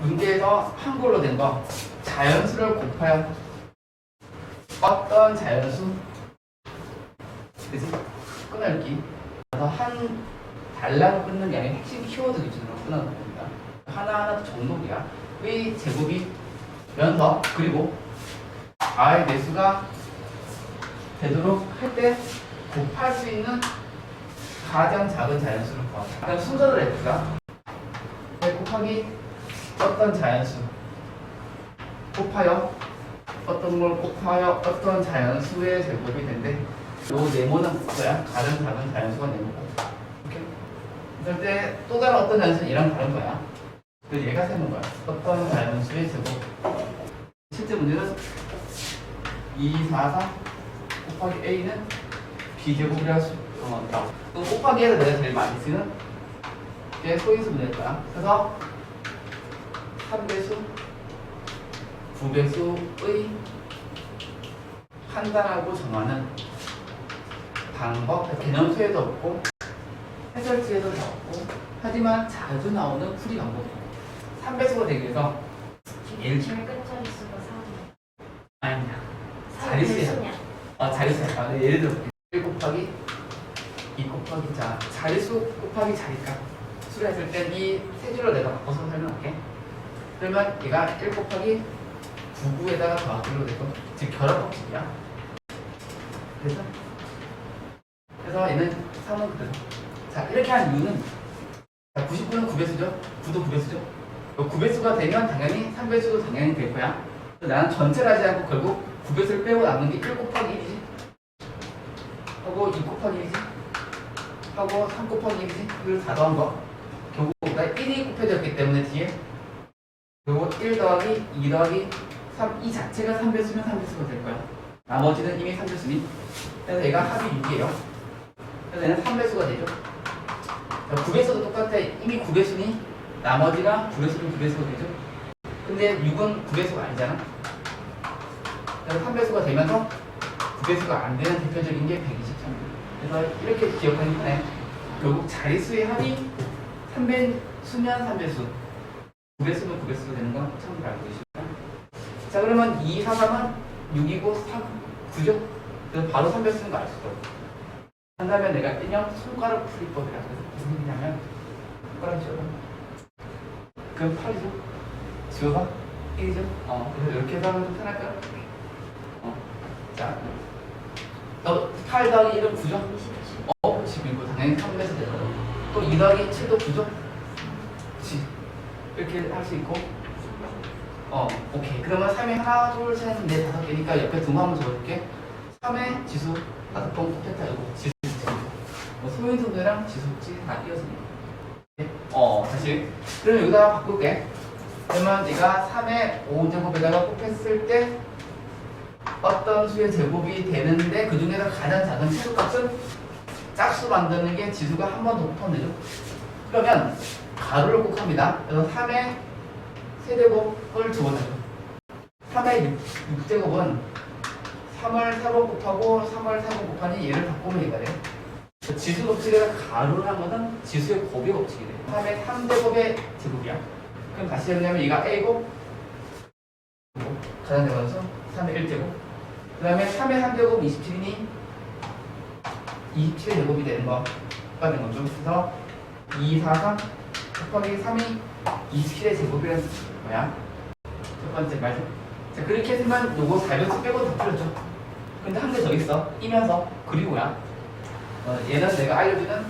문제에서 한글로 된 거. 자연수를 곱하여 어떤 자연수? 그지? 끊을기. 그래서 한 달라고 끊는 게 아니라 핵심 키워드 기준으로 끊어놓은 겁니다. 하나하나 정독이야. 의 제곱이 면서 그리고 아의 매수가 되도록 할 때 곱할 수 있는 가장 작은 자연수를 구한다 그럼 순서를? 네, 곱하기 어떤 자연수? 곱하여? 어떤 걸 곱하여? 어떤 자연수의 제곱이 된대? 요 네모는 뭐야? 가장 작은 자연수가 네모고 그럴 때 또 다른 어떤 자연수는 얘랑 다른 거야? 그래서 얘가 세는 거야. 어떤 자연수의 제곱? 실제 문제는 2, 4, 3 곱하기 a는 b제곱이라 수 어, 나와 또 곱하기 해서 내가 제일 많이 쓰는 게 소인수 문제일 거야. 그래서 3배수 9배수의 판단하고 정하는 방법, 개념수에도 없고 해설지에도 없고 하지만 자주 나오는 풀이 방법이에요. 3배수가 되기 위해서 제일 끝자리 수가 4. 아니야. 자릿수야. 아, 자릿수야. 아, 예를 들어 1 곱하기 2 곱하기 자 자릿수 곱하기 자리값 수를 했을 때이세 줄을 내가 바꿔서 설명할게. 그러면 얘가 1 곱하기 99에다가 더하기로 되고 즉 결합 법칙이야. 그래서 그래서 얘는 3은 그대로. 자 이렇게 한 이유는 자 99는 9배수죠. 9도 9배수죠. 9배수가 되면 당연히 3배수도 당연히 될 거야. 나는 전체를 하지 않고 결국 9배수를 빼고 남는 게 1 곱하기 1이지. 하고 2 곱하기 1이지. 하고 3 곱하기 1이지. 그걸 다 더한 거. 결국 나 1이 곱해졌기 때문에 뒤에 1 더하기 2 더하기 3, 이 자체가 3배수면 3배수가 될 거야. 나머지는 이미 3배수니. 그래서 얘가 합이 6이에요. 그래서 얘는 3배수가 되죠. 9배수도 똑같아. 이미 9배수니 나머지가 9배수는 9배수가 되죠. 근데 6은 9배수가 아니잖아. 그래서 3배수가 되면서 9배수가 안 되는 대표적인 게 123. 그래서 이렇게 기억하는 편해. 결국 자릿수의 합이 3배수면 3배수. 9배수면 9배수가 되는 건 참고로 알고 계십니까? 자 그러면 2, 4, 3은 6이고 3, 9죠? 그래서 바로 3배 쓰는 거 알 수가 없어. 한다면 내가 일명 손가락 풀이법이라 그래서 무슨 얘기냐면 손가락 지워봐. 그럼 8이죠? 지워봐? 1이죠? 어, 그래서 이렇게 해서 하면 좀 편할까요? 어, 자, 너8 더하기 1은 9죠? 27. 어, 10이고 당연히 3배에서 되고 또2 더하기 7도 9죠? 이렇게 할 수 있고 어, 오케이. 그러면 3에 하나, 둘, 셋, 넷, 다섯 개니까 옆에 등호 한번 적어줄게. 3의 지수 다섯 번 곱했다 이거 지수. 뭐 소인수들랑 지수지 다 띄었습니다. 어, 다시. 그럼 여기다가 바꿀게. 그러면 네가 3의 5제곱에다가 곱했을 때 어떤 수의 제곱이 되는데 그 중에서 가장 작은 최소값은 짝수 만드는 게 지수가 한 번 더 곱하면 되죠. 그러면 가로를 꼭 합니다. 그래서 3의 세제곱을 집어넣어요. 3의 6, 제곱은 3을 4번 곱하고 3을 4번 곱하니 얘를 바꾸면 얘가 돼요. 그 지수 법칙에서 가로를 한 거는 지수의 곱의 법칙이 돼요. 3의 3제곱의 제곱이야. 그럼 다시 정리하면 얘가 A곱 가장 작아서 3의 1제곱 그 다음에 3의 3제곱 27이니 27의 제곱이 되는 거가 된 거죠. 그래서 2, 4, 3 곱하기 3이 27의 제곱이라는 거야. 첫 번째 말씀. 자, 그렇게 했으면 요거 4변수 빼고 다 풀렸죠. 근데 한 개 더 있어. 이면서. 그리고야. 어, 얘는 내가 알려주는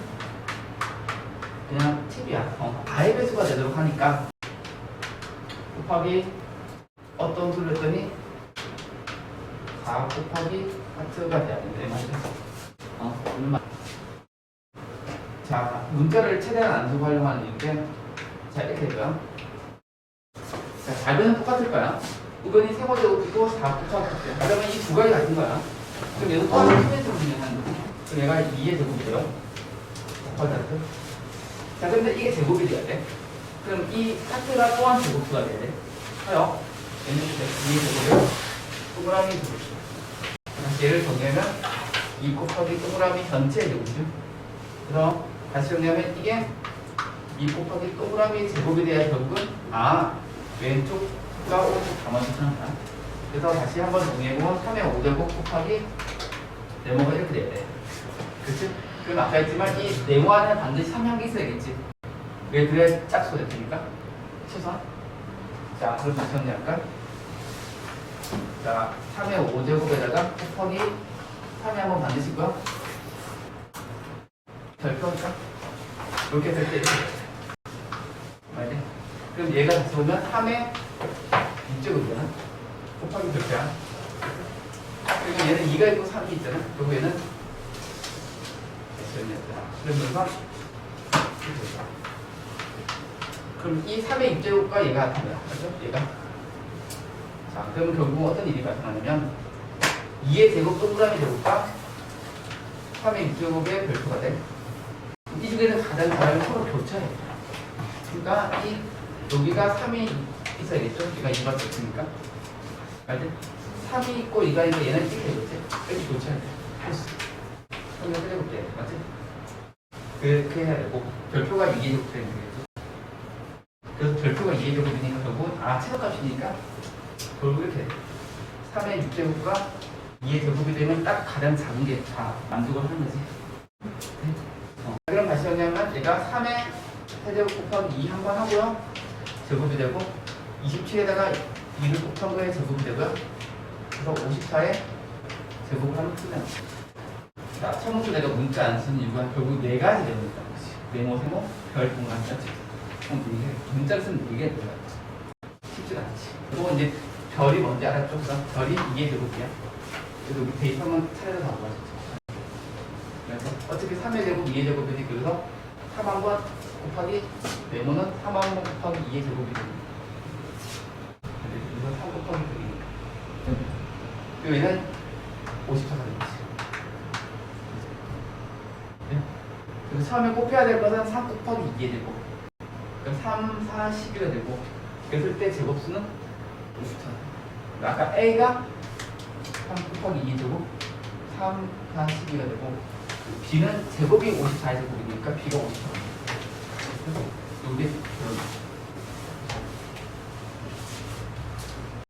그냥 팁이야. 어, 아의 배수가 되도록 하니까 곱하기 어떤 수를 했더니 4 곱하기 하트가 돼야 되는데? 어, 얼마? 자, 문자를 최대한 안 쓰고 활용하는 이유인데 자, 이렇게 될까요? 자, 답은 똑같을 거야. 우변이 세 번째 곱이고 4 곱하기 그러면 이 두 가지 같은 거야. 그럼 얘도 똑같은 수에서 분명한 그럼 얘가 2의 제곱이 돼요. 곱하기 하트. 자, 근데 이게 제곱이 돼야 돼. 그럼 이 하트가 또한 제곱수가 돼야 돼. 하여 얘는 2의 제곱을 동그라미 제곱수. 다시 얘를 정리하면 2 곱하기 동그라미 전체 제곱이죠. 그래서 다시 정리하면 이게 2 곱하기 동그라미 제곱에 대한 결국은 아 왼쪽과 오른쪽 다 거야. 그래서 다시 한번 정리해보면 3의 5제곱 곱하기 네모가 이렇게 돼야 돼. 그치? 그럼 아까 했지만 이 네모 안에 반드시 3향기 있어야겠지. 왜 그래 짝수가 될 테니까? 최소한. 자, 그럼 다시 정리할까? 자, 3의 5제곱에다가 곱하기 3에 한번 반드시 있고요. 될때 이렇게 돼. 알지? 그럼 얘가 다시 보면 3의 2제곱이잖아. 곱하기 별표야. 그리고 얘는 2가 있고 3이 있잖아. 그리고 얘는 S였잖아. 그러면서. 그럼 이 3의 2제곱과 얘가 같은 거야. 그죠? 얘가. 자, 그럼 결국 어떤 일이 발생하냐면 2의 제곱 동그라미 제곱과 3의 6제곱의 별표가 돼. 이 중에는 가장 잘하면 서로 교차해. 그러니까 이 여기가 3이 있어야겠죠? 얘가 2밖에 없으니까. 알지? 3이 있고 2가 있고 얘는 이렇게 되겠지? 이렇게 교차해. 됐어. 3을 해볼게. 맞지? 그렇게 해야 되고 별표가 2의 제곱 되는 거겠죠? 그래서 별표가 2의 제곱이니까 결국 아 최소값이니까 결국 이렇게 3의 6제곱과 2의 제곱이 되면 딱 가장 작은 게 다 만족을 하는 거지. 정리하면 얘가 3의 세제곱 곱하기 2 한 번 하고요. 제곱이 되고 27에다가 2를 곱한 거에 제곱이 되고요. 그래서 54에 제곱하면 끝나요. 자, 처음부터 내가 문자 안 쓰는 이유가 결국 네 가지 내용이다. 네모, 세모, 별, 공간. 그럼 이게 문자를 쓰는 이게 뭐야? 쉽지가 않지. 그리고 이제 별이 뭔지 알았죠? 별이 2의 제곱이야. 그래서 우리 데이터만 차례로 다 모아줬죠. 어차피 3의 제곱, 2의 제곱이지. 그래서 3한번 곱하기 네모는 3한번 곱하기 2의 제곱이 됩니다. 그래서 3 곱하기 2입니다. 그리고 얘는 54가 되겠지. 네? 그래서 처음에 곱해야 될 것은 3 곱하기 2의 제곱. 그럼 3, 4, 12가 되고 그랬을 때 제곱수는 54. 아까 A가 3 곱하기 2의 제곱 3, 4, 12가 되고 B는 제곱이 54의 제곱이니까 B가 54. 그래서 이게